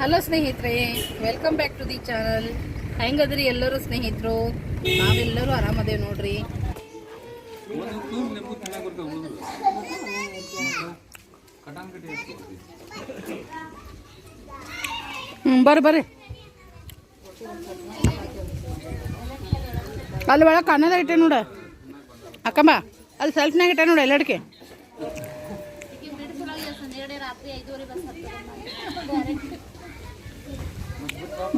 Hello ಸ್ನೇಹಿತರೆ. Welcome back to the channel ಹೆಂಗದ್ರಿ ಎಲ್ಲರೂ ಸ್ನೇಹಿತರು? ನಾವೆಲ್ಲರೂ ಆರಾಮದೇವ್ ನೋಡ್ರಿ. ಹ್ಞೂ ಬರ್ರಿ ಬರ್ರಿ. ಅಲ್ಲಿ ಒಳಗೆ ಕನ್ನಡ ಇಟ್ಟೆ ನೋಡ. ಅಕ್ಕಮ್ಮ, ಅಲ್ಲಿ ಸೆಲ್ಫ್ನಾಗ ಇಟ್ಟೆ ನೋಡ ಎಲ್ಲಡಿಕೆ.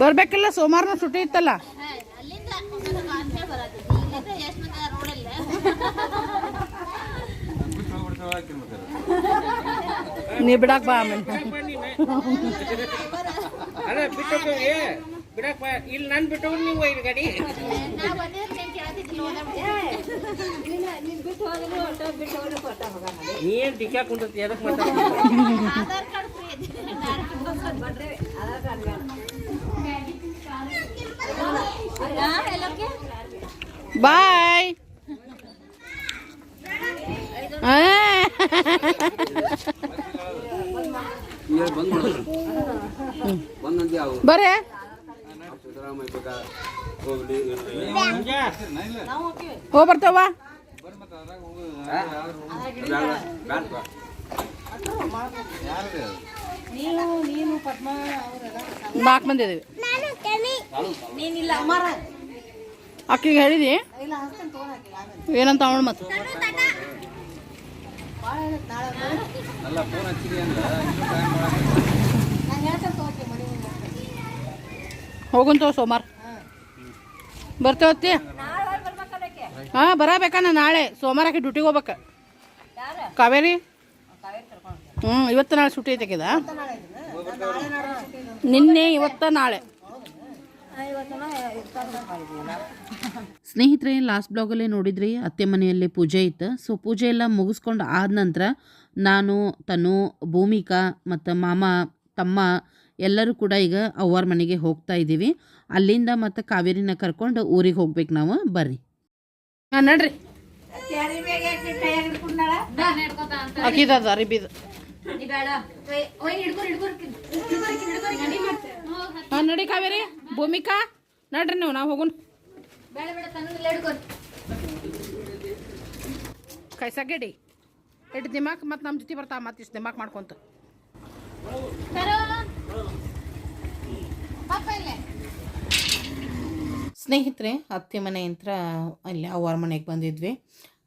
ಬರ್ಬೇಕಿಲ್ಲ ಸೋಮವಾರನ ಸುಟ್ಟಿ ಇತ್ತಲ್ಲ. ನೀ ಬಿಡಕ್ ಬಾ ಆಮೇಲೆ. ಬಿಡಕ್ ಬಾ. ಇಲ್ಲಿ ನಾನು ಬಿಟ್ಟು ನೀವು ಒಯ್ದು ಗಾಡಿ. ನೀನ್ ಡಿಕ್ಕ ಕುಂತತಿ ಎದಕ್ ಮಾತಾಡ್ತೀನಿ ಬಾಯ್. ಬರ್ರಿ. ಹೋಗಿ ಬರ್ತಾವ ನಾಲ್ಕು ಮಂದಿ ಇದೀವಿ. ಅಕ್ಕಿಗೆ ಹೇಳಿದಿ? ಏನಂತ ಅವಳು ಮತ್ತೆ? ಹೋಗುಂತ ಸೋಮವಾರ. ಬರ್ತೇವತ್ತಿ ಹಾಂ ಬರಬೇಕಣ್ಣ ನಾಳೆ. ಸೋಮವಾರ ಆಕೆ ಡ್ಯೂಟಿಗೆ ಹೋಗ್ಬೇಕ. ಕಾವೇರಿ? ಹ್ಞೂ ಇವತ್ತು ನಾಳೆ ಸುಟ್ಟಿ ತೆಗೆದ ನಿನ್ನೆ ಇವತ್ತ ನಾಳೆ. ಸ್ನೇಹಿತರೆ ಲಾಸ್ಟ್ ಬ್ಲಾಗಲ್ಲೇ ನೋಡಿದ್ರಿ ಅತ್ತೆ ಮನೆಯಲ್ಲಿ ಪೂಜೆ ಇತ್ತು. ಸೊ ಪೂಜೆ ಎಲ್ಲ ಮುಗಿಸ್ಕೊಂಡು ಆದ ನಂತರ ನಾನು ತನು ಭೂಮಿಕಾ ಮತ್ತು ಮಾಮ ತಮ್ಮ ಎಲ್ಲರೂ ಕೂಡ ಈಗ ಅವ್ವಾರ ಮನೆಗೆ ಹೋಗ್ತಾ ಇದ್ದೀವಿ. ಅಲ್ಲಿಂದ ಮತ್ತು ಕಾವೇರಿನ ಕರ್ಕೊಂಡು ಊರಿಗೆ ಹೋಗ್ಬೇಕು ನಾವು. ಬರ್ರಿ. ಹಾಂ ನಡ್ರಿ. ಅರಿಬಿದ. ಹಾಂ ನಡಿ ಕಾವೇರಿ. ಭೂಮಿಕಾ ನಡ್ರಿ ನೀವು ನಾವು ಹೋಗುನ್. ಕೈಸಾಗೇಡಿ ಇಟ್ಟು ದಿಮಾಕ್ ಮತ್ತೆ ನಮ್ಮ ಜೊತೆ ಬರ್ತಾ ಮತ್ತೆ ಇಷ್ಟು ದಿಮಾಕ್ ಮಾಡ್ಕೊಂತ. ಸ್ನೇಹಿತರೆ ಅತ್ತೆ ಮನೆ ಹತ್ರ ಅಲ್ಲಿ ಅವ್ವಾರ ಮನೆಗೆ ಬಂದಿದ್ವಿ.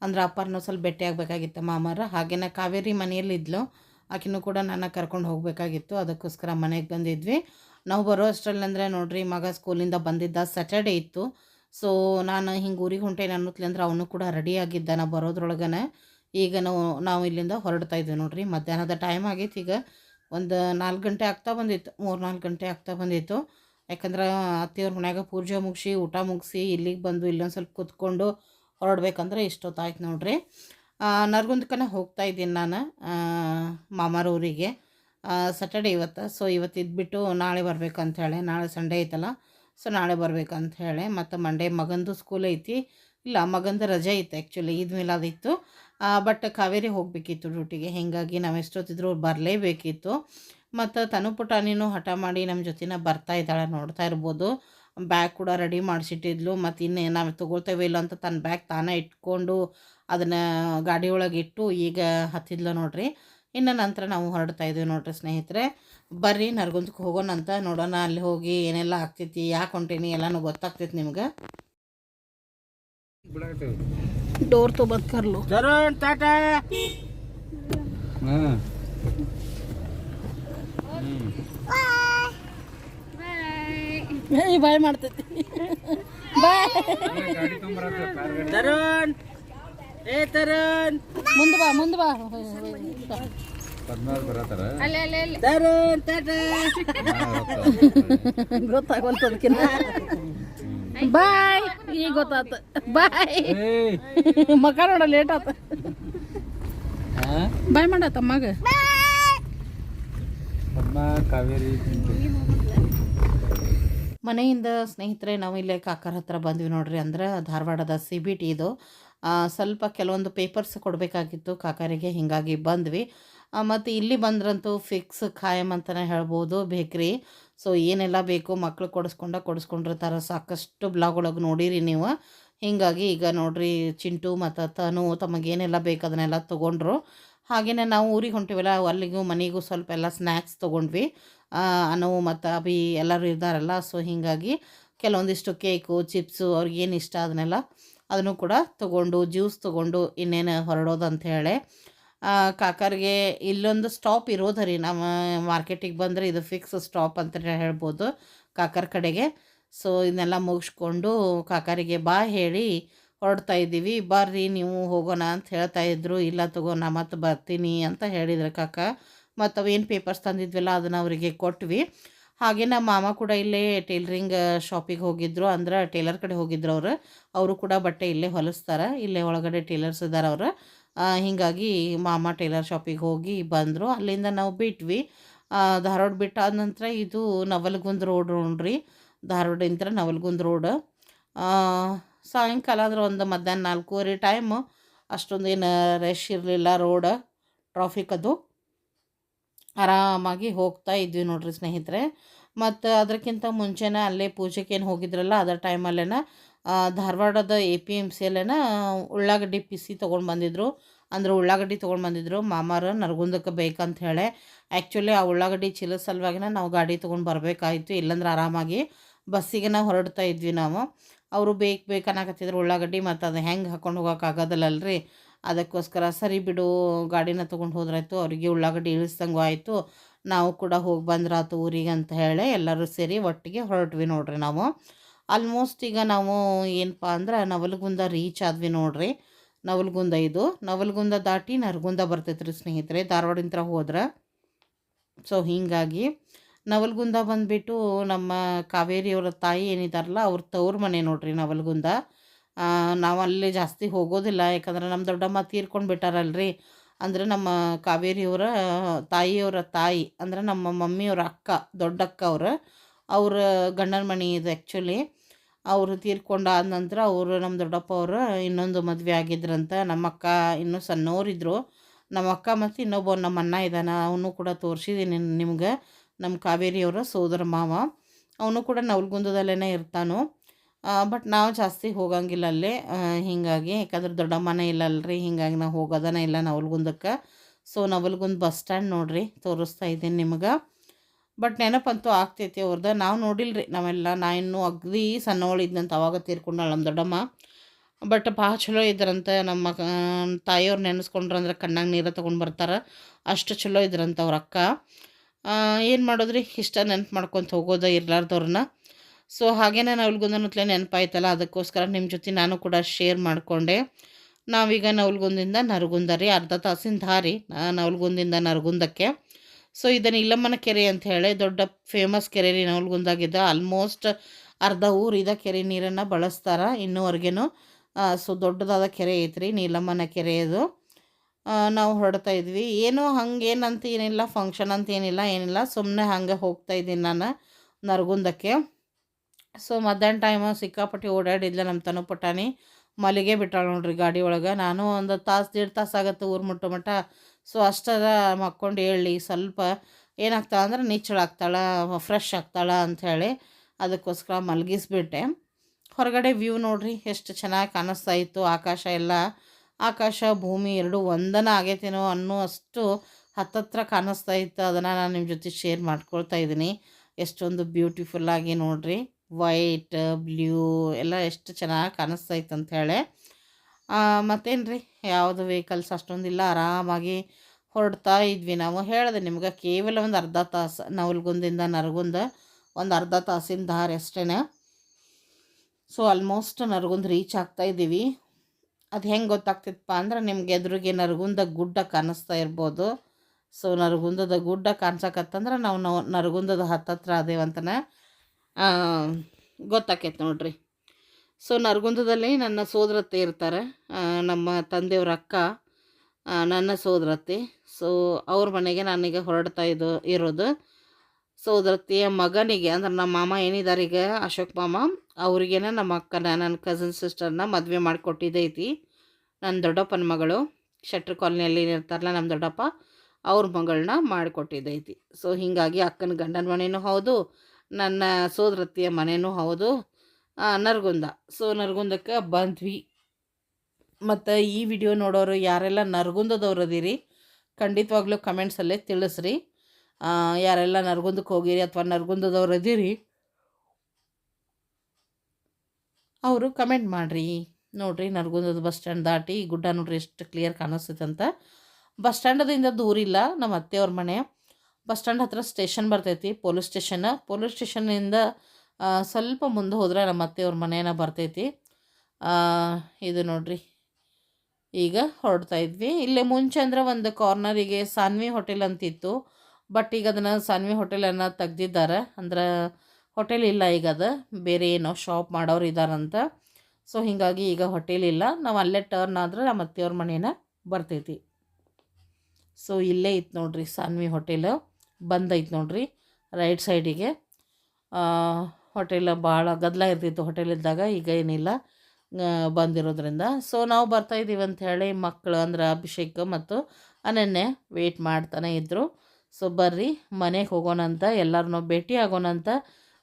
ಅಂದ್ರೆ ಅಪ್ಪಾರನ್ನೂ ಸ್ವಲ್ಪ ಭೇಟಿ ಆಗ್ಬೇಕಾಗಿತ್ತು ಮಾಮಾರ ಹಾಗೇನ ಕಾವೇರಿ ಮನೆಯಲ್ಲಿದ್ಲು. ಆಕಿನೂ ಕೂಡ ನನ್ನ ಕರ್ಕೊಂಡು ಹೋಗಬೇಕಾಗಿತ್ತು. ಅದಕ್ಕೋಸ್ಕರ ಮನೆಗೆ ಬಂದಿದ್ವಿ. ನಾವು ಬರೋ ಅಷ್ಟರಲ್ಲಿ ಅಂದರೆ ನೋಡ್ರಿ, ಮಗ ಸ್ಕೂಲಿಂದ ಬಂದಿದ್ದ ಸ್ಯಾಟರ್ಡೇ ಇತ್ತು. ಸೊ ನಾನು ಹಿಂಗೆ ಊರಿಗೆ ಹೊಂಟೇನ ಅನ್ನತ್ಲಂದ್ರೆ ಅವನು ಕೂಡ ರೆಡಿ ಆಗಿದ್ದ ನಾ ಬರೋದ್ರೊಳಗನೆ. ಈಗ ನಾವು ನಾವು ಇಲ್ಲಿಂದ ಹೊರಡ್ತಾ ಇದ್ವಿ ನೋಡಿರಿ. ಮಧ್ಯಾಹ್ನದ ಟೈಮ್ ಆಗೈತೆ ಈಗ. ಒಂದು ನಾಲ್ಕು ಗಂಟೆ ಆಗ್ತಾ ಬಂದಿತ್ತು. ಮೂರು, ನಾಲ್ಕು ಗಂಟೆ ಆಗ್ತಾ ಬಂದಿತ್ತು. ಯಾಕಂದ್ರೆ ಅತ್ತೆಯವ್ರ ಮನ್ಯಾಗ ಪೂಜೆ ಮುಗಿಸಿ, ಊಟ ಮುಗಿಸಿ, ಇಲ್ಲಿಗೆ ಬಂದು ಇಲ್ಲೊಂದು ಸ್ವಲ್ಪ ಕೂತ್ಕೊಂಡು ಹೊರಡ್ಬೇಕಂದ್ರೆ ಇಷ್ಟೊತ್ತಾಯ್ತು ನೋಡ್ರಿ. ನರ್ಗುಂದಕ್ಕನೆ ಹೋಗ್ತಾ ಇದ್ದೀನಿ ನಾನು ಮಾಮಾರ ಊರಿಗೆ. ಸಟರ್ಡೆ ಇವತ್ತು. ಸೊ ಇವತ್ತು ಇದ್ಬಿಟ್ಟು ನಾಳೆ ಬರ್ಬೇಕಂತ ಹೇಳಿ. ನಾಳೆ ಸಂಡೇ ಐತಲ್ಲ. ಸೊ ನಾಳೆ ಬರ್ಬೇಕಂತ ಹೇಳಿ. ಮತ್ತು ಮಂಡೇ ಮಗಂದು ಸ್ಕೂಲ್ ಐತಿ. ಇಲ್ಲ, ಮಗಂದು ರಜೆ ಐತೆ ಆ್ಯಕ್ಚುಲಿ ಈದ್ ಮಿಲಾದಿತ್ತು. ಬಟ್ ಕಾವೇರಿ ಹೋಗಬೇಕಿತ್ತು ಡ್ಯೂಟಿಗೆ ಹೀಗಾಗಿ ನಾವು ಎಷ್ಟೊತ್ತಿದ್ರು ಬರಲೇಬೇಕಿತ್ತು. ಮತ್ತು ತನು ಪುಟಾಣಿನೂ ಹಠ ಮಾಡಿ ನಮ್ಮ ಜೊತೆನ ಬರ್ತಾ ಇದ್ದಾಳೆ, ನೋಡ್ತಾ ಇರ್ಬೋದು. ಬ್ಯಾಗ್ ಕೂಡ ರೆಡಿ ಮಾಡಿಸಿಟ್ಟಿದ್ಲು. ಮತ್ತು ಇನ್ನೇ ನಾವು ತೊಗೊಳ್ತೇವೆ ಇಲ್ಲ ಅಂತ ತನ್ನ ಬ್ಯಾಗ್ ತಾನೇ ಇಟ್ಕೊಂಡು ಅದನ್ನು ಗಾಡಿ ಒಳಗೆ ಇಟ್ಟು ಈಗ ಹತ್ತಿದ್ಲು ನೋಡ್ರಿ. ಇನ್ನು ನಂತರ ನಾವು ಹೊರಡ್ತಾ ಇದ್ದೀವಿ ನೋಡ್ರಿ ಸ್ನೇಹಿತರೆ. ಬರ್ರಿ ನರ್ಗುಂದಕ್ಕೆ ಹೋಗೋಣ ಅಂತ ನೋಡೋಣ. ಅಲ್ಲಿ ಹೋಗಿ ಏನೆಲ್ಲ ಆಗ್ತೈತಿ ಯಾಕೆ ಹೊಂಟೀನಿ ಎಲ್ಲನೂ ಗೊತ್ತಾಗ್ತೈತಿ ನಿಮ್ಗೆ. ಡೋರ್ ತೊಗೊಂಡ್ ಕರ್ಲು. ಏಯ್ ಬಾಯ್ ಮಾಡ್ತೈತಿ. ಬಾಯ್. ತರುಣ್. ಏ ತರುಣ್. ಮುಂದೆ ಬಾ ಮುಂದೆ ಬಾ. ತರುಣ್ ಟಾಟಾ. ಗೊತ್ತಾಗಲ್ತದಕ್ಕಿನ್ನ ಬಾಯ್. ಈಗ ಗೊತ್ತಾತ. ಬಾಯ್. ಮಕ ನೋಡ ಲೇಟ್ ಆತ. ಬಾಯ್ ಮಾಡತ್ತ ಮಗ ಕಾವೇರಿ ಮನೆಯಿಂದ ಸ್ನೇಹಿತರೆ, ನಾವು ಇಲ್ಲೇ ಕಾಕರ ಹತ್ರ ಬಂದ್ವಿ ನೋಡ್ರಿ ಅಂದ್ರೆ ಧಾರವಾಡದ ಸಿ ಬಿ ಟಿ ಇದು. ಸ್ವಲ್ಪ ಕೆಲವೊಂದು ಪೇಪರ್ಸ್ ಕೊಡಬೇಕಾಗಿತ್ತು ಕಾಕರಿಗೆ, ಹೀಗಾಗಿ ಬಂದ್ವಿ. ಮತ್ತು ಇಲ್ಲಿ ಬಂದ್ರಂತೂ ಫಿಕ್ಸ್ ಖಾಯಂ ಅಂತಲೇ ಹೇಳ್ಬೋದು, ಬೇಕ್ರಿ. ಸೊ ಏನೆಲ್ಲ ಬೇಕು ಮಕ್ಕಳು ಕೊಡಿಸ್ಕೊಂಡ ಕೊಡಿಸ್ಕೊಂಡಿರ್ತಾರೆ, ಸಾಕಷ್ಟು ಬ್ಲಾಗ್ ಒಳಗೆ ನೋಡಿರಿ ನೀವು. ಹೀಗಾಗಿ ಈಗ ನೋಡ್ರಿ ಚಿಂಟು ಮತ್ತು ತನು ತಮಗೇನೆಲ್ಲ ಬೇಕು ಅದನ್ನೆಲ್ಲ ತೊಗೊಂಡ್ರು. ಹಾಗೆಯೇ ನಾವು ಊರಿಗೆ ಹೊಂಟಿವಲ್ಲ ಅಲ್ಲಿಗೂ ಮನೆಗೂ ಸ್ವಲ್ಪ ಎಲ್ಲ ಸ್ನ್ಯಾಕ್ಸ್ ತೊಗೊಂಡ್ವಿ. ಅನ್ನೋ ಮತ್ತು ಅಭಿ ಎಲ್ಲರೂ ಇದ್ದಾರಲ್ಲ ಸೊ ಹೀಗಾಗಿ ಕೆಲವೊಂದಿಷ್ಟು ಕೇಕು ಚಿಪ್ಸು ಅವ್ರಿಗೆ ಏನು ಇಷ್ಟ ಅದನ್ನೆಲ್ಲ ಅದನ್ನು ಕೂಡ ತೊಗೊಂಡು ಜ್ಯೂಸ್ ತೊಗೊಂಡು ಇನ್ನೇನು ಹೊರಡೋದು ಅಂತ ಹೇಳಿ. ಕಾಕರಿಗೆ ಇಲ್ಲೊಂದು ಸ್ಟಾಪ್ ಇರೋದು ರೀ, ನಮ್ಮ ಮಾರ್ಕೆಟಿಗೆ ಬಂದರೆ ಇದು ಫಿಕ್ಸ್ ಸ್ಟಾಪ್ ಅಂತ ಹೇಳ್ಬೋದು ಕಾಕರ್ ಕಡೆಗೆ. ಸೊ ಇದನ್ನೆಲ್ಲ ಮುಗಿಸ್ಕೊಂಡು ಕಾಕರಿಗೆ ಬಾ ಹೇಳಿ ಹೊರಡ್ತಾ ಇದ್ದೀವಿ. ಬರ್ರಿ, ನೀವು ಹೋಗೋಣ ಅಂತ ಹೇಳ್ತಾ ಇದ್ರು. ಇಲ್ಲ ತಗೋ, ನಾ ಮತ್ತೆ ಬರ್ತೀನಿ ಅಂತ ಹೇಳಿದ್ರು ಕಾಕ. ಮತ್ತು ಅವೇನು ಪೇಪರ್ಸ್ ತಂದಿದ್ವಲ್ಲ, ಅದನ್ನು ಅವರಿಗೆ ಕೊಟ್ವಿ. ಹಾಗೆ ನಮ್ಮ ಮಾಮ ಕೂಡ ಇಲ್ಲೇ ಟೇಲರಿಂಗ್ ಶಾಪಿಗೆ ಹೋಗಿದ್ರು. ಅಂದ್ರೆ ಟೇಲರ್ ಕಡೆ ಹೋಗಿದ್ರು ಅವರು. ಅವರು ಕೂಡ ಬಟ್ಟೆ ಇಲ್ಲೇ ಹೊಲಿಸ್ತಾರೆ. ಇಲ್ಲೇ ಒಳಗಡೆ ಟೇಲರ್ಸ್ ಇದ್ದಾರೆ ಅವರು. ಹೀಗಾಗಿ ಮಾಮ ಟೇಲರ್ ಶಾಪಿಗೆ ಹೋಗಿ ಬಂದರು. ಅಲ್ಲಿಂದ ನಾವು ಬಿಟ್ವಿ. ಧಾರವಾಡ ಬಿಟ್ಟಾದ ನಂತರ ಇದು ನವಲ್ಗುಂದ್ ರೋಡ್ ನೋಡ್ರಿ. ಧಾರವಾಡದಿಂದ ನವಲ್ಗುಂದ್ ರೋಡ್ ಸಾಯಂಕಾಲ ಅಂದ್ರೆ ಒಂದು ಮಧ್ಯಾಹ್ನ ನಾಲ್ಕೂವರೆ ಟೈಮು ಅಷ್ಟೊಂದೇನು ರಶ್ ಇರಲಿಲ್ಲ ರೋಡ್ ಟ್ರಾಫಿಕ್ ಅದು. ಆರಾಮಾಗಿ ಹೋಗ್ತಾ ಇದ್ವಿ ನೋಡ್ರಿ ಸ್ನೇಹಿತರೆ. ಮತ್ತು ಅದಕ್ಕಿಂತ ಮುಂಚೆನೇ ಅಲ್ಲೇ ಪೂಜೆಗೆ ಏನು ಹೋಗಿದ್ರಲ್ಲ ಅದರ ಟೈಮಲ್ಲೇನ ಧಾರವಾಡದ ಎ ಪಿ ಎಂ ಸಿಯಲ್ಲೇನ ಉಳ್ಳಾಗಡ್ಡಿ ಪಿಸಿ ತೊಗೊಂಡು ಬಂದಿದ್ರು. ಅಂದ್ರೆ ಉಳ್ಳಾಗಡ್ಡಿ ತೊಗೊಂಡು ಬಂದಿದ್ರು. ಮಾಮಾರು ನರಗುಂದಕ್ಕೆ ಬೇಕಂತ ಹೇಳಿ. ಆ್ಯಕ್ಚುಲಿ ಆ ಉಳ್ಳಾಗಡ್ಡಿ ಚೀಲದ ಸಲುವಾಗಿನ ನಾವು ಗಾಡಿ ತೊಗೊಂಡು ಬರಬೇಕಾಯಿತು. ಇಲ್ಲಾಂದ್ರೆ ಆರಾಮಾಗಿ ಬಸ್ಸಿಗೆ ನಾವು ಹೊರಡ್ತಾ ಇದ್ವಿ ನಾವು. ಅವರು ಬೇಕು ಬೇಕು ಅನ್ನಕತ್ತಿದ್ರು ಉಳ್ಳಾಗಡ್ಡಿ ಮತ್ತು ಅದು ಹೆಂಗೆ ಹಾಕೊಂಡು ಹೋಗೋಕ್ಕಾಗೋದಿಲ್ಲಲ್ರಿ ಅದಕ್ಕೋಸ್ಕರ ಸರಿ ಬಿಡು, ಗಾಡಿನ ತೊಗೊಂಡು ಹೋದ್ರಾಯ್ತು, ಅವರಿಗೆ ಉಳ್ಳಾಗಡ್ಡಿ ಇಳಿಸ್ದಂಗೂ ಆಯಿತು, ನಾವು ಕೂಡ ಹೋಗಿ ಬಂದ್ರಾತು ಊರಿಗೆ ಅಂತ ಹೇಳಿ ಎಲ್ಲರೂ ಸೇರಿ ಒಟ್ಟಿಗೆ ಹೊರಟ್ವಿ ನೋಡ್ರಿ ನಾವು. ಆಲ್ಮೋಸ್ಟ್ ಈಗ ನಾವು ಏನಪ್ಪ ಅಂದ್ರೆ ನವಲಗುಂದ ರೀಚ್ ಆದ್ವಿ ನೋಡ್ರಿ. ನವಲಗುಂದ ಇದು. ನವಲಗುಂದ ದಾಟಿ ನರಗುಂದ ಬರ್ತೈತ್ರಿ ಸ್ನೇಹಿತರೆ ಧಾರವಾಡಿಂದ ಹೋದ್ರೆ. ಸೊ ಹೀಗಾಗಿ ನವಲಗುಂದ ಬಂದುಬಿಟ್ಟು ನಮ್ಮ ಕಾವೇರಿಯವರ ತಾಯಿ ಏನಿದಾರಲ್ಲ, ಅವ್ರ ತವ್ರ ಮನೆ ನೋಡ್ರಿ ನವಲ್ಗುಂದ. ನಾವು ಅಲ್ಲಿ ಜಾಸ್ತಿ ಹೋಗೋದಿಲ್ಲ, ಯಾಕಂದ್ರೆ ನಮ್ಮ ದೊಡ್ಡಮ್ಮ ತೀರ್ಕೊಂಡು ಬಿಟ್ಟಾರಲ್ರಿ. ಅಂದರೆ ನಮ್ಮ ಕಾವೇರಿಯವರ, ತಾಯಿಯವರ ತಾಯಿ, ಅಂದರೆ ನಮ್ಮ ಮಮ್ಮಿಯವರ ಅಕ್ಕ, ದೊಡ್ಡಕ್ಕ ಅವ್ರ ಅವ್ರ ಗಂಡನ ಮನೆ ಇದು ಆ್ಯಕ್ಚುಲಿ ಅವರು ತೀರ್ಕೊಂಡಾದ ನಂತರ ಅವರು ನಮ್ಮ ದೊಡ್ಡಪ್ಪ ಅವರು ಇನ್ನೊಂದು ಮದುವೆ ಆಗಿದ್ರಂತ. ನಮ್ಮಕ್ಕ ಇನ್ನೂ ಸಣ್ಣವರಿದ್ದರು ನಮ್ಮ ಅಕ್ಕ ಮತ್ತು ಇನ್ನೊಬ್ಬ ನಮ್ಮ ಅಣ್ಣ ಇದ್ದಾನೆ ಅವನು ಕೂಡ ತೋರಿಸಿದ್ದೀನಿ ನಿಮ್ಗೆ. ನಮ್ಮ ಕಾವೇರಿಯವರ ಸೋದರ ಮಾವ. ಅವನು ಕೂಡ ನವಲ್ಗುಂದದಲ್ಲೇ ಇರ್ತಾನೋ. ಬಟ್ ನಾವು ಜಾಸ್ತಿ ಹೋಗಂಗಿಲ್ಲ ಅಲ್ಲೇ. ಹೀಗಾಗಿ ಯಾಕಂದ್ರೆ ದೊಡ್ಡಮ್ಮನೇ ಇಲ್ಲ ಅಲ್ರಿ. ಹೀಗಾಗಿ ನಾವು ಹೋಗೋದನೇ ಇಲ್ಲ ನವಲ್ಗುಂದಕ್ಕೆ ಸೊ ನವಲ್ಗುಂದ ಬಸ್ ಸ್ಟ್ಯಾಂಡ್ ನೋಡ್ರಿ, ತೋರಿಸ್ತಾ ಇದ್ದೀನಿ ನಿಮ್ಗೆ. ಬಟ್ ನೆನಪಂತೂ ಆಗ್ತೈತಿ ಅವ್ರದ್ದು ನಾವು ನೋಡಿಲ್ರಿ, ನಾವೆಲ್ಲ, ನಾ ಇನ್ನೂ ಅಗದಿ ಸಣ್ಣವಳಿದ್ನಂತ ಅವಾಗ ತೀರ್ಕೊಂಡಾಳ ನಮ್ಮ ದೊಡ್ಡಮ್ಮ. ಬಟ್ ಭಾಳ ಚಲೋ ಇದ್ರಂತೆ ನಮ್ಮ ತಾಯಿಯವ್ರು ನೆನೆಸ್ಕೊಂಡ್ರಂದ್ರೆ ಕಣ್ಣಾಗ ನೀರು ತೊಗೊಂಡು ಬರ್ತಾರೆ. ಅಷ್ಟು ಚಲೋ ಇದ್ರಂತ ಅವ್ರ ಅಕ್ಕ. ಏನು ಮಾಡೋದ್ರಿ? ಇಷ್ಟ ನೆನಪು ಮಾಡ್ಕೊತ ಹೋಗೋದ ಇರಲಾರ್ದವ್ರನ್ನ. ಸೊ ಹಾಗೇನೆ ನವಲ್ಗುಂದನತ್ಲೆ ನೆನಪಾಯ್ತಲ್ಲ, ಅದಕ್ಕೋಸ್ಕರ ನಿಮ್ಮ ಜೊತೆ ನಾನು ಕೂಡ ಶೇರ್ ಮಾಡಿಕೊಂಡೆ. ನಾವೀಗ ನವಲ್ಗುಂದಿಂದ ನರಗುಂದ ರೀ ಅರ್ಧ ತಾಸಿನ ದಾರಿ ನವಲ್ಗುಂದಿಂದ ನರಗುಂದಕ್ಕೆ. ಸೊ ಇದನ್ನು ಇಲ್ಲಮ್ಮನ ಕೆರೆ ಅಂತ ಹೇಳಿ, ದೊಡ್ಡ ಫೇಮಸ್ ಕೆರೆ ರೀ ನವಲ್ಗುಂದಾಗಿದ್ದ. ಆಲ್ಮೋಸ್ಟ್ ಅರ್ಧ ಊರಿದ ಕೆರೆ ನೀರನ್ನು ಬಳಸ್ತಾರೆ ಇನ್ನೂವರೆಗೇನು. ಸೊ ದೊಡ್ಡದಾದ ಕೆರೆ ಐತ್ರಿ ನೀಲಮ್ಮನ ಕೆರೆ ಇದು ನಾವು ಹೊರಡ್ತಾ ಇದ್ವಿ. ಏನೋ ಹಂಗೇನಂತ ಏನಿಲ್ಲ ಫಂಕ್ಷನ್ ಅಂತ ಏನಿಲ್ಲ ಏನಿಲ್ಲ. ಸುಮ್ಮನೆ ಹಾಗೆ ಹೋಗ್ತಾ ಇದ್ದೀನಿ ನಾನು ನರಗುಂದಕ್ಕೆ. ಸೊ ಮಧ್ಯಾಹ್ನ ಟೈಮು ಸಿಕ್ಕಾಪಟ್ಟಿ ಓಡಾಡಿದ್ಲ ನಮ್ಮ ತನು ಪುಟಾಣಿ. ಮಲ್ಲಿಗೆ ಬಿಟ್ಟಾಳ ನೋಡ್ರಿ ಗಾಡಿ ಒಳಗೆ. ನಾನು ಒಂದು ತಾಸು, ದೇಡ್ ತಾಸು ಆಗುತ್ತೆ ಊರು ಮುಟ್ಟೋ ಮಟ್ಟ ಸೊ ಅಷ್ಟರ ಮಕ್ಕೊಂಡು ಹೇಳಿ ಸ್ವಲ್ಪ ಏನಾಗ್ತಾಳೆ ಅಂದ್ರೆ ನಿಚ್ಚಳಾಗ್ತಾಳೆ ಫ್ರೆಶ್ ಆಗ್ತಾಳ ಅಂಥೇಳಿ ಅದಕ್ಕೋಸ್ಕರ ಮಲಗಿಸ್ಬಿಟ್ಟೆ. ಹೊರಗಡೆ ವ್ಯೂ ನೋಡ್ರಿ, ಎಷ್ಟು ಚೆನ್ನಾಗಿ ಕಾಣಿಸ್ತಾ ಇತ್ತು, ಆಕಾಶ ಎಲ್ಲ. ಆಕಾಶ, ಭೂಮಿ ಎರಡು ಒಂದನ ಆಗೈತೇನೋ ಅನ್ನೋ ಅಷ್ಟು ಹತ್ತತ್ರ ಕಾಣಿಸ್ತಾ ಇತ್ತು. ಅದನ್ನು ನಾನು ನಿಮ್ಮ ಜೊತೆ ಶೇರ್ ಮಾಡ್ಕೊಳ್ತಾ ಇದ್ದೀನಿ. ಎಷ್ಟೊಂದು ಬ್ಯೂಟಿಫುಲ್ಲಾಗಿ ನೋಡ್ರಿ. ವೈಟ್ ಬ್ಲೂ ಎಲ್ಲ ಎಷ್ಟು ಚೆನ್ನಾಗಿ ಕಾಣಿಸ್ತಾ ಇತ್ತು ಅಂಥೇಳಿ ಮತ್ತೇನು ರೀ ಯಾವುದು ವೆಹಿಕಲ್ಸ್ ಅಷ್ಟೊಂದಿಲ್ಲ, ಆರಾಮಾಗಿ ಹೊರಡ್ತಾ ಇದ್ವಿ ನಾವು. ಹೇಳಿದೆ ನಿಮ್ಗೆ ಕೇವಲ ಒಂದು ಅರ್ಧ ತಾಸು, ನವಲ್ಗುಂದಿಂದ ನರಗುಂದ ಒಂದು ಅರ್ಧ ತಾಸಿನ ದಾರಿ ಅಷ್ಟೇ ಸೊ ಆಲ್ಮೋಸ್ಟ್ ನರಗುಂದ ರೀಚ್ ಆಗ್ತಾ ಇದ್ದೀವಿ. ಅದು ಹೆಂಗೆ ಗೊತ್ತಾಗ್ತಿತ್ತಪ್ಪ ಅಂದ್ರೆ ನಿಮ್ಗೆ ಎದುರಿಗೆ ನರಗುಂದ ಗುಡ್ಡ ಕಾಣಿಸ್ತಾ ಇರ್ಬೋದು. ಸೊ ನರಗುಂದದ ಗುಡ್ಡ ಕಾಣಿಸಕತ್ತಂದ್ರೆ ನಾವು ನಾವು ನರಗುಂದದ ಹತ್ತತ್ರ ಅದೇವಂತನ ಗೊತ್ತಾಕೈತೆ ನೋಡ್ರಿ. ಸೊ ನರಗುಂದದಲ್ಲಿ ನನ್ನ ಸೋದರತ್ತೆ ಇರ್ತಾರೆ ನಮ್ಮ ತಂದೆಯವ್ರ ಅಕ್ಕ ನನ್ನ ಸೋದರತ್ತೆ. ಸೊ ಅವ್ರ ಮನೆಗೆ ನನಗೆ ಹೊರಡ್ತಾ ಇದ್ದು ಇರೋದು. ಸೋದರತ್ತೆಯ ಮಗನಿಗೆ, ಅಂದ್ರೆ ನಮ್ಮ ಮಾಮ ಏನಿದ್ದಾರೆ ಈಗ, ಅಶೋಕ್ ಮಾಮ, ಅವ್ರಿಗೇನೆ ನಮ್ಮ ಅಕ್ಕನ, ನನ್ನ ಕಸಿನ್ ಸಿಸ್ಟರ್ನ ಮದುವೆ ಮಾಡಿಕೊಟ್ಟಿದ್ದೈತಿ ನನ್ನ ದೊಡ್ಡಪ್ಪನ ಮಗಳು ಶೆಟ್ರ್ ಕಾಲನಿಯಲ್ಲಿ ಇರ್ತಾರಲ್ಲ ನಮ್ಮ ದೊಡ್ಡಪ್ಪ, ಅವ್ರ ಮಗಳನ್ನ ಮಾಡಿಕೊಟ್ಟಿದ್ದೈತಿ ಸೊ, ಹೀಗಾಗಿ ಅಕ್ಕನ ಗಂಡನ ಮನೆಯೂ ಹೌದು, ನನ್ನ ಸೋದರತಿಯ ಮನೆಯೂ ಹೌದು ನರಗುಂದ. ಸೊ, ನರಗುಂದಕ್ಕೆ ಬಂದ್ವಿ. ಮತ್ತು ಈ ವಿಡಿಯೋ ನೋಡೋರು ಯಾರೆಲ್ಲ ನರಗುಂದದವ್ರು ಅದೀರಿ, ಖಂಡಿತವಾಗ್ಲೂ ಕಮೆಂಟ್ಸಲ್ಲೇ ತಿಳಿಸ್ರಿ. ಯಾರೆಲ್ಲ ನರಗುಂದಕ್ಕೆ ಹೋಗಿರಿ ಅಥವಾ ನರಗುಂದದವ್ರು ಅದೀರಿ ಅವರು ಕಮೆಂಟ್ ಮಾಡಿರಿ. ನೋಡಿರಿ, ನರಗುಂದದ ಬಸ್ ಸ್ಟ್ಯಾಂಡ್ ದಾಟಿ ಗುಡ್ಡ ನೋಡ್ರಿ ಎಷ್ಟು ಕ್ಲಿಯರ್ ಕಾಣಿಸ್ತೈತಂತ ಬಸ್ ಸ್ಟ್ಯಾಂಡದಿಂದ ದೂರಿಲ್ಲ ನಮ್ಮ ಅತ್ತೆಯವ್ರ ಮನೆ. ಬಸ್ ಸ್ಟ್ಯಾಂಡ್ ಹತ್ರ ಸ್ಟೇಷನ್ ಬರ್ತೈತಿ ಪೊಲೀಸ್ ಸ್ಟೇಷನ್ ಪೊಲೀಸ್ ಸ್ಟೇಷನಿಂದ ಸ್ವಲ್ಪ ಮುಂದೆ ಹೋದ್ರೆ ನಮ್ಮ ಅತ್ತೆಯವ್ರ ಮನೇನ ಬರ್ತೈತಿ. ಇದು ನೋಡಿರಿ, ಈಗ ಹೊರಡ್ತಾ ಇದ್ವಿ. ಇಲ್ಲೇ ಮುಂಚೆ ಅಂದ್ರೆ ಒಂದು ಕಾರ್ನರಿಗೆ ಸಾನ್ವಿ ಹೋಟೆಲ್ ಅಂತಿತ್ತು. ಬಟ್ ಈಗ ಅದನ್ನು ಸಾನ್ವಿ ಹೋಟೆಲನ್ನು ತೆಗ್ದಿದ್ದಾರೆ. ಅಂದ್ರೆ ಹೋಟೆಲ್ ಇಲ್ಲ ಈಗ ಅದು. ಬೇರೆ ಏನೋ ಶಾಪ್ ಮಾಡೋರು ಇದ್ದಾರಂತ ಸೊ ಹೀಗಾಗಿ ಈಗ ಹೋಟೆಲ್ ಇಲ್ಲ. ನಾವು ಅಲ್ಲೇ ಟರ್ನ್ ಆದ್ರೆ ನಮ್ಮ ಅತ್ತೆಯವ್ರ ಮನೇನ ಬರ್ತೈತಿ. ಸೊ ಇಲ್ಲೇ ಇತ್ತು ನೋಡ್ರಿ ಸಾನ್ವಿ ಹೋಟೆಲ್ ಬಂದೈತೆ ನೋಡ್ರಿ ರೈಟ್ ಸೈಡಿಗೆ ಹೋಟೆಲ್ ಭಾಳ ಗದ್ದಲ ಇರ್ತಿತ್ತು ಹೋಟೆಲ್ ಇದ್ದಾಗ. ಈಗ ಏನಿಲ್ಲ. ಬಂದಿರೋದ್ರಿಂದ. ಸೊ ನಾವು ಬರ್ತಾಯಿದ್ದೀವಿ ಅಂತ ಹೇಳಿ ಮಕ್ಕಳು ಅಂದ್ರೆ ಅಭಿಷೇಕ್ ಮತ್ತು ಅನನ್ಯ ವೆಯ್ಟ್ ಮಾಡ್ತಾನೆ ಇದ್ದರು ಸೊ ಬರ್ರಿ, ಮನೆಗೆ ಹೋಗೋಣಂತ ಎಲ್ಲರನ್ನೂ ಭೇಟಿ ಆಗೋಣಂತ.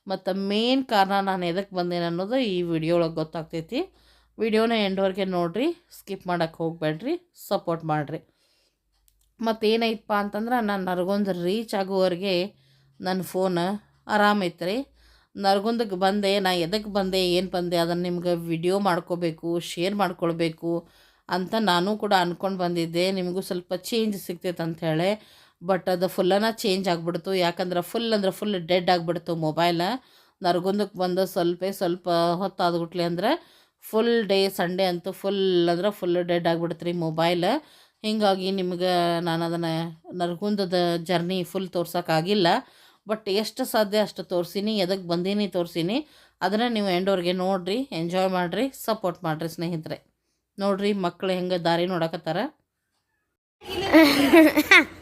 ಮತ್ತು ಮೇನ್ ಕಾರಣ ನಾನು ಎದಕ್ಕೆ ಬಂದೇನೆ ಅನ್ನೋದು ಈ ವಿಡಿಯೋ ಒಳಗೆ ಗೊತ್ತಾಗ್ತೈತಿ. ವಿಡಿಯೋನ ಎಂಡ್ವರೆಗೆ ನೋಡಿರಿ ಸ್ಕಿಪ್ ಮಾಡೋಕ್ಕೆ ಹೋಗಬೇಡ್ರಿ ಸಪೋರ್ಟ್ ಮಾಡಿರಿ. ಮತ್ತು ಏನೈತಪ್ಪ ಅಂತಂದ್ರೆ, ನಾನು ನರಗೊಂದು ರೀಚ್ ಆಗುವವರೆಗೆ ನನ್ನ ಫೋನ್ ಆರಾಮೈತ್ರಿ ನರಗುಂದಕ್ಕೆ ಬಂದೆ, ನಾ ಎದಕ್ಕೆ ಬಂದೆ, ಏನು ಬಂದೆ ಅದನ್ನು ನಿಮ್ಗೆ ವಿಡಿಯೋ ಮಾಡ್ಕೋಬೇಕು ಶೇರ್ ಮಾಡ್ಕೊಳ್ಬೇಕು ಅಂತ ನಾನು ಕೂಡ ಅಂದ್ಕೊಂಡು ಬಂದಿದ್ದೆ. ನಿಮಗೂ ಸ್ವಲ್ಪ ಚೇಂಜ್ ಸಿಗ್ತೈತೆ ಅಂಥೇಳಿ ಬಟ್ ಅದು ಫುಲ್ಲನ ಚೇಂಜ್ ಆಗಿಬಿಡ್ತು. ಯಾಕಂದ್ರೆ ಫುಲ್ ಅಂದ್ರೆ ಫುಲ್ ಡೆಡ್ ಆಗಿಬಿಡ್ತು ಮೊಬೈಲ ನರಗುಂದಕ್ಕೆ ಬಂದು ಸ್ವಲ್ಪ ಸ್ವಲ್ಪ ಹೊತ್ತಾದ್ಬಿಟ್ಲಿ ಅಂದ್ರೆ ಫುಲ್ ಡೇ ಸಂಡೇ ಅಂತೂ ಫುಲ್ ಅಂದ್ರೆ ಫುಲ್ ಡೆಡ್ ಆಗಿಬಿಡ್ತು ರೀ ಮೊಬೈಲ್ ಹೀಗಾಗಿ ನಿಮ್ಗೆ ನಾನು ಅದನ್ನು ನರಗುಂದದ ಜರ್ನಿ ಫುಲ್ ತೋರ್ಸೋಕ್ಕಾಗಿಲ್ಲ ಬಟ್ ಎಷ್ಟು ಸಾಧ್ಯ ಅಷ್ಟು ತೋರಿಸೀನಿ ಎದಕ್ಕೆ ಬಂದೀನಿ ತೋರಿಸೀನಿ, ಅದನ್ನು ನೀವು ಎಂಡೋರ್ಗೆ ನೋಡಿರಿ ಎಂಜಾಯ್ ಮಾಡಿರಿ ಸಪೋರ್ಟ್ ಮಾಡಿರಿ ಸ್ನೇಹಿತರೆ. ನೋಡಿರಿ ಮಕ್ಕಳು ಹೆಂಗೆ ದಾರಿ ನೋಡಕತ್ತಾರ.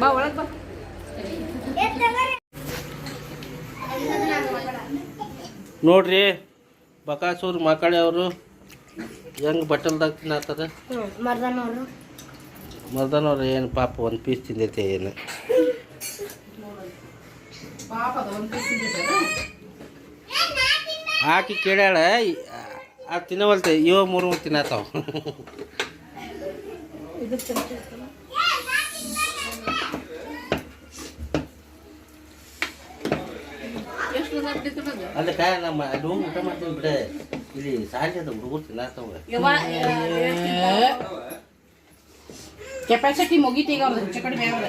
ಬಾ ಒಳಗೆ ಬಾ. ನೋಡ್ರಿ ಬಕಾಸೂರ್ ಮಾಕಾಳಿ ಅವರು ಹೆಂಗೆ ಬಟ್ಟಲ್ದಾಗ ತಿನ್ನತ್ತದ ಮರ್ದನವ್ರ ಏನು ಪಾಪ ಒಂದು ಪೀಸ್ ತಿಂದೈತೆ ಏನು? ಆಕಿ ಕೇಳ್ಯಾಳ ಆ ತಿನ್ನವಲ್ತೆ ಇವ ಮೂರು ತಿನ್ನತ್ತಾವ ಅದಕ್ಕೆ ನಮ್ಮ ಅಲ್ಲಿ ಹೋಗಿ ಊಟ ಮಾಡ್ತೀವಿ ಬಿಡ. ಇಲ್ಲಿ ಸಾಲಿ ಅದ ಹುಡುಗರು ತಿನ್ನತ್ತಾವ ಕೆಪಾಸಿಟಿ ಮುಗೀತಿ ಈಗ ಅವ್ರದ್ದು ಹೆಚ್ಚು ಕಡಿಮೆ ಆಗ್ಯದ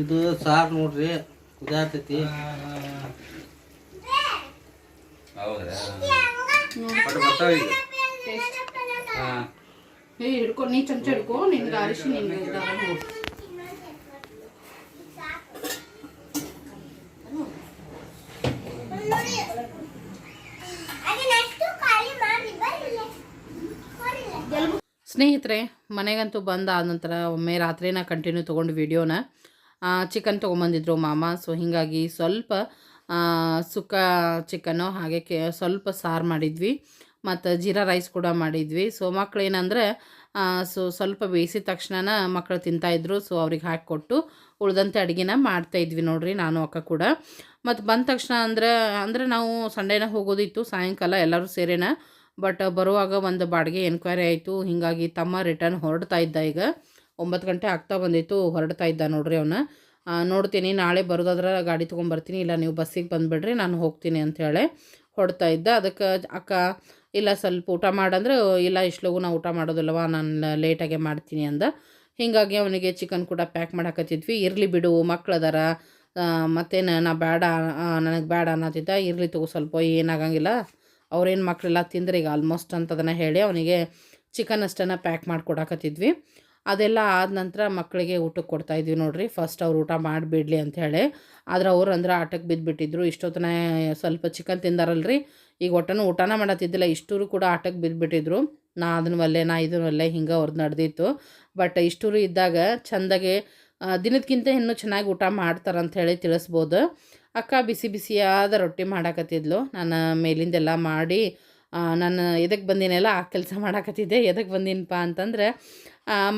ಇದು ಸಾರು ನೋಡ್ರಿ ಕುದಿಯಾತೈತಿ ಹಿಡ್ಕೊ, ನೀ ಚಮಚ ಹಿಡ್ಕೊ ನಿನ್ಗೆ ಅರಿಶಿ ನಿನ್ಗೆ ಸ್ನೇಹಿತರೆ, ಮನೆಗಂತೂ ಬಂದು ಆದ ನಂತರ ಒಮ್ಮೆ ರಾತ್ರಿನ ಕಂಟಿನ್ಯೂ ತೊಗೊಂಡು ವಿಡಿಯೋನ ಚಿಕನ್ ತೊಗೊಂಬಂದಿದ್ರು ಮಾಮ. ಸೊ ಹೀಗಾಗಿ ಸ್ವಲ್ಪ ಸುಕ್ಕ ಚಿಕನ್ನು ಹಾಗೆ ಸ್ವಲ್ಪ ಸಾರು ಮಾಡಿದ್ವಿ. ಮತ್ತು ಜೀರಾ ರೈಸ್ ಕೂಡ ಮಾಡಿದ್ವಿ. ಸೊ ಮಕ್ಳು ಏನಂದ್ರೆ ಸೊ ಸ್ವಲ್ಪ ಬೇಯಿಸಿದ ತಕ್ಷಣ ಮಕ್ಕಳು ತಿಂತಾಯಿದ್ರು ಸೊ ಅವ್ರಿಗೆ ಹಾಕಿಕೊಟ್ಟು ಉಳ್ದಂತೆ ಅಡುಗೆನ ಮಾಡ್ತಾಯಿದ್ವಿ ನೋಡ್ರಿ ನಾನು, ಅಕ್ಕ ಕೂಡ. ಮತ್ತು ಬಂದ ತಕ್ಷಣ ಅಂದ್ರೆ, ಅಂದರೆ ನಾವು ಸಂಡೇನ ಹೋಗೋದಿತ್ತು, ಸಾಯಂಕಾಲ ಎಲ್ಲರೂ ಸೇರೇನ. ಬಟ್ ಬರುವಾಗ ಒಂದು ಬಾಡಿಗೆ ಎನ್ಕ್ವೈರಿ ಆಯಿತು. ಹೀಗಾಗಿ ತಮ್ಮ ರಿಟರ್ನ್ ಹೊರಡ್ತಾ ಇದ್ದ ಈಗ. ಒಂಬತ್ತು ಗಂಟೆ ಆಗ್ತಾ ಬಂದಿತ್ತು, ಹೊರಡ್ತಾ ಇದ್ದ ನೋಡ್ರಿ ಅವನ್ನ ನೋಡ್ತೀನಿ, ನಾಳೆ ಬರೋದಾದ್ರೆ ಗಾಡಿ ತೊಗೊಂಬರ್ತೀನಿ ಇಲ್ಲ ನೀವು ಬಸ್ಸಿಗೆ ಬಂದುಬಿಡ್ರಿ, ನಾನು ಹೋಗ್ತೀನಿ ಅಂಥೇಳಿ ಹೊಡ್ತಾ ಇದ್ದ. ಅದಕ್ಕೆ ಅಕ್ಕ ಇಲ್ಲ ಸ್ವಲ್ಪ ಊಟ ಮಾಡಂದ್ರೆ, ಇಲ್ಲ ಇಷ್ಟು ಲಗು ನಾ ಊಟ ಮಾಡೋದಿಲ್ಲವ, ನಾನು ಲೇಟಾಗೆ ಮಾಡ್ತೀನಿ ಅಂದ. ಹೀಗಾಗಿ ಅವನಿಗೆ ಚಿಕನ್ ಕೂಡ ಪ್ಯಾಕ್ ಮಾಡಾಕತ್ತಿದ್ವಿ. ಇರಲಿ ಬಿಡು, ಮಕ್ಳು ಅದಾರ. ಮತ್ತೇನು, ನಾ ಬೇಡ ನನಗೆ ಬೇಡ ಅನ್ನತ್ತಿದ್ದ. ಇರಲಿ ತಗೋ ಸ್ವಲ್ಪ, ಏನಾಗಂಗಿಲ್ಲ. ಅವ್ರೇನು ಮಕ್ಕಳೆಲ್ಲ ತಿಂದ್ರೆ ಈಗ ಆಲ್ಮೋಸ್ಟ್ ಅಂತದನ್ನು ಹೇಳಿ ಅವನಿಗೆ ಚಿಕನ್ ಅಷ್ಟನ್ನು ಪ್ಯಾಕ್ ಮಾಡಿ ಕೊಡಾಕತ್ತಿದ್ವಿ ಅದೆಲ್ಲ ಆದ ನಂತರ ಮಕ್ಕಳಿಗೆ ಊಟಕ್ಕೆ ಕೊಡ್ತಾಯಿದ್ವಿ ನೋಡ್ರಿ. ಫಸ್ಟ್ ಅವ್ರು ಊಟ ಮಾಡಿಬಿಡ್ಲಿ ಅಂಥೇಳಿ ಆದರೆ ಅವ್ರು ಅಂದ್ರೆ ಆಟಕ್ಕೆ ಬಿದ್ದುಬಿಟ್ಟಿದ್ರು ಇಷ್ಟೊತ್ತನ ಸ್ವಲ್ಪ ಚಿಕನ್ ತಿಂದಾರಲ್ರಿ. ಈಗ ಒಟ್ಟನೂ ಊಟನ ಮಾಡತ್ತಿದ್ದಿಲ್ಲ, ಇಷ್ಟೂರು ಕೂಡ ಆಟಕ್ಕೆ ಬಿದ್ದುಬಿಟ್ಟಿದ್ರು ನಾ ಅದನ್ನ ಒಲ್ಲೆ ನಾ ಇದನ್ನ ಒಲ್ಲೆ ಹಿಂಗೆ ಅವ್ರದ್ದು ನಡೆದಿತ್ತು. ಬಟ್ ಇಷ್ಟೂರು ಇದ್ದಾಗ ಚೆಂದಾಗೆ ದಿನದಕ್ಕಿಂತ ಇನ್ನೂ ಚೆನ್ನಾಗಿ ಊಟ ಮಾಡ್ತಾರಂತ ಹೇಳಿ ತಿಳಿಸ್ಬೋದು. ಅಕ್ಕ ಬಿಸಿ ಬಿಸಿಯಾದ ರೊಟ್ಟಿ ಮಾಡಾಕತ್ತಿದ್ಲು. ನಾನು ಮೇಲಿಂದೆಲ್ಲ ಮಾಡಿ ನಾನು ಎದಕ್ಕೆ ಬಂದಿನೆಲ್ಲ ಆ ಕೆಲಸ ಮಾಡಾಕತ್ತಿದ್ದೆ. ಎದಕ್ಕೆ ಬಂದಿನಪ್ಪ ಅಂತಂದ್ರೆ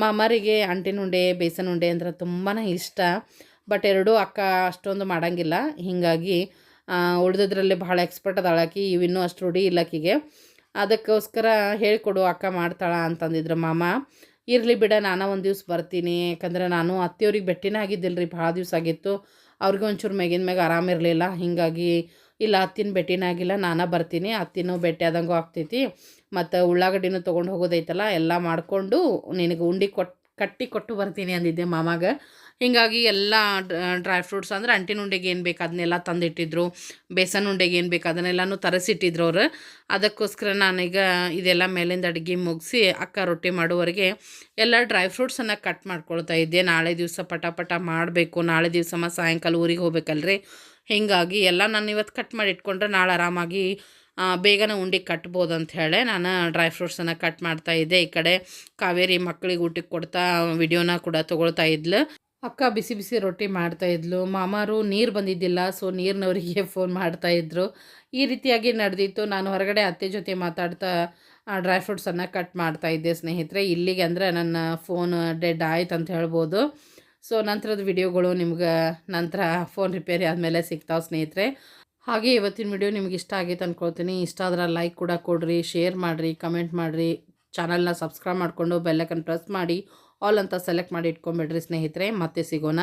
ಮಾಮಾರಿಗೆ ಅಂಟಿನ ಉಂಡೆ, ಬೇಸನ್ ಉಂಡೆ ಅಂದ್ರೆ ತುಂಬಾ ಇಷ್ಟ. ಬಟ್ ಎರಡೂ ಅಕ್ಕ ಅಷ್ಟೊಂದು ಮಾಡಂಗಿಲ್ಲ. ಹೀಗಾಗಿ ಉಳ್ದಿದ್ರಲ್ಲಿ ಭಾಳ ಎಕ್ಸ್ಪರ್ಟ್ ಅದಾಳಾಕಿ ಇವಿನ್ನೂ ಅಷ್ಟು ರೂಢಿ ಇಲ್ಲಕ್ಕಿಗೆ ಅದಕ್ಕೋಸ್ಕರ ಹೇಳಿಕೊಡು, ಅಕ್ಕ ಮಾಡ್ತಾಳ ಅಂತಂದಿದ್ರು ಮಾಮ. ಇರಲಿ ಬಿಡ, ನಾನು ಒಂದು ದಿವ್ಸ ಬರ್ತೀನಿ. ಯಾಕಂದರೆ ನಾನು ಅತ್ತೆಯವ್ರಿಗೆ ಭೆಟ್ಟಿನೇ ಆಗಿದ್ದಿಲ್ಲ ರೀ ಭಾಳ ದಿವಸ ಆಗಿತ್ತು. ಅವ್ರಿಗೆ ಒಂಚೂರು ಮ್ಯಾಗಿನ ಮ್ಯಾಗ ಆರಾಮಿರಲಿಲ್ಲ ಹೀಗಾಗಿ ಇಲ್ಲ, ಅತ್ತಿನ ಭೆಟ್ಟಿನೇ ಆಗಿಲ್ಲ, ನಾನೇ ಬರ್ತೀನಿ. ಅತ್ತಿನೂ ಭೇಟಿ ಆದಂಗೂ ಆಗ್ತೈತಿ. ಮತ್ತು ಉಳ್ಳಾಗಡ್ಡಿನೂ ತೊಗೊಂಡು ಹೋಗೋದೈತಲ್ಲ, ಎಲ್ಲ ಮಾಡಿಕೊಂಡು ನಿನಗೆ ಉಂಡೆ ಕೊಟ್ಟು ಕಟ್ಟಿ ಕೊಟ್ಟು ಬರ್ತೀನಿ ಅಂದಿದ್ದೆ ಮಾಮಾಗ. ಹೀಗಾಗಿ ಎಲ್ಲ ಡ್ರೈ ಫ್ರೂಟ್ಸ್ ಅಂದ್ರೆ ಅಂಟಿನ ಉಂಡೆಗೆ ಏನು ಬೇಕು ಅದನ್ನೆಲ್ಲ ತಂದಿಟ್ಟಿದ್ರು. ಬೇಸನ್ ಉಂಡೆಗೆ ಏನು ಬೇಕು ಅದನ್ನೆಲ್ಲನೂ ತರಿಸಿಟ್ಟಿದ್ರು ಅವರು. ಅದಕ್ಕೋಸ್ಕರ ನಾನೀಗ ಇದೆಲ್ಲ ಮೇಲಿಂದ ಅಡುಗೆ ಮುಗಿಸಿ ಅಕ್ಕ ರೊಟ್ಟಿ ಮಾಡುವವರೆಗೆ ಎಲ್ಲ ಡ್ರೈ ಫ್ರೂಟ್ಸನ್ನು ಕಟ್ ಮಾಡ್ಕೊಳ್ತಾ ಇದ್ದೆ. ನಾಳೆ ದಿವಸ ಪಟಾಪಟ ಪಟ ಮಾಡಬೇಕು. ನಾಳೆ ದಿವಸ ಮ ಸಾಯಂಕಾಲ ಊರಿಗೆ ಹೋಗ್ಬೇಕಲ್ರಿ. ಹೀಗಾಗಿ ಎಲ್ಲ ನಾನು ಇವತ್ತು ಕಟ್ ಮಾಡಿ ಇಟ್ಕೊಂಡ್ರೆ ನಾಳೆ ಆರಾಮಾಗಿ ಬೇಗನೆ ಉಂಡೆ ಕಟ್ಬೋದು ಅಂತ ಹೇಳಿ ನಾನು ಡ್ರೈ ಫ್ರೂಟ್ಸನ್ನು ಕಟ್ ಮಾಡ್ತಾ ಇದ್ದೆ. ಈ ಕಡೆ ಕಾವೇರಿ ಮಕ್ಕಳಿಗೆ ಊಟಕ್ಕೆ ಕೊಡ್ತಾ ವಿಡಿಯೋನ ಕೂಡ ತೊಗೊಳ್ತಾ ಇದ್ಲು. ಅಕ್ಕ ಬಿಸಿ ಬಿಸಿ ರೊಟ್ಟಿ ಮಾಡ್ತಾ ಇದ್ಲು. ಮಾಮಾರು ನೀರು ಬಂದಿದ್ದಿಲ್ಲ ಸೊ ನೀರಿನವರಿಗೆ ಫೋನ್ ಮಾಡ್ತಾ ಇದ್ರು. ಈ ರೀತಿಯಾಗಿ ನಡೆದಿತ್ತು. ನಾನು ಹೊರಗಡೆ ಅತ್ತೆ ಜೊತೆ ಮಾತಾಡ್ತಾ ಡ್ರೈ ಫ್ರೂಟ್ಸನ್ನು ಕಟ್ ಮಾಡ್ತಾ ಇದ್ದೆ ಸ್ನೇಹಿತರೆ. ಇಲ್ಲಿಗೆ ಅಂದರೆ ನನ್ನ ಫೋನ್ ಡೆಡ್ ಆಯ್ತು ಅಂತ ಹೇಳ್ಬೋದು. ಸೊ ನಂತರದ ವಿಡಿಯೋಗಳು ನಿಮ್ಗೆ ನಂತರ ಫೋನ್ ರಿಪೇರಿ ಆದಮೇಲೆ ಸಿಗ್ತಾವೆ ಸ್ನೇಹಿತರೆ. ಹಾಗೆ ಇವತ್ತಿನ ವಿಡಿಯೋ ನಿಮಗೆ ಇಷ್ಟ ಆಗೈತೆ ಅಂದ್ಕೊಳ್ತೀನಿ ಇಷ್ಟ ಆದರೆ ಲೈಕ್ ಕೂಡ ಕೊಡ್ರಿ ಶೇರ್ ಮಾಡಿರಿ ಕಮೆಂಟ್ ಮಾಡಿರಿ. ಚಾನಲ್ನ ಸಬ್ಸ್ಕ್ರೈಬ್ ಮಾಡಿಕೊಂಡು ಬೆಲ್ಲೈಕನ್ ಪ್ರೆಸ್ ಮಾಡಿ ಆಲ್ ಅಂತ ಸೆಲೆಕ್ಟ್ ಮಾಡಿ ಇಟ್ಕೊಂಬಿಡ್ರಿ ಸ್ನೇಹಿತರೆ. ಮತ್ತೆ ಸಿಗೋಣ.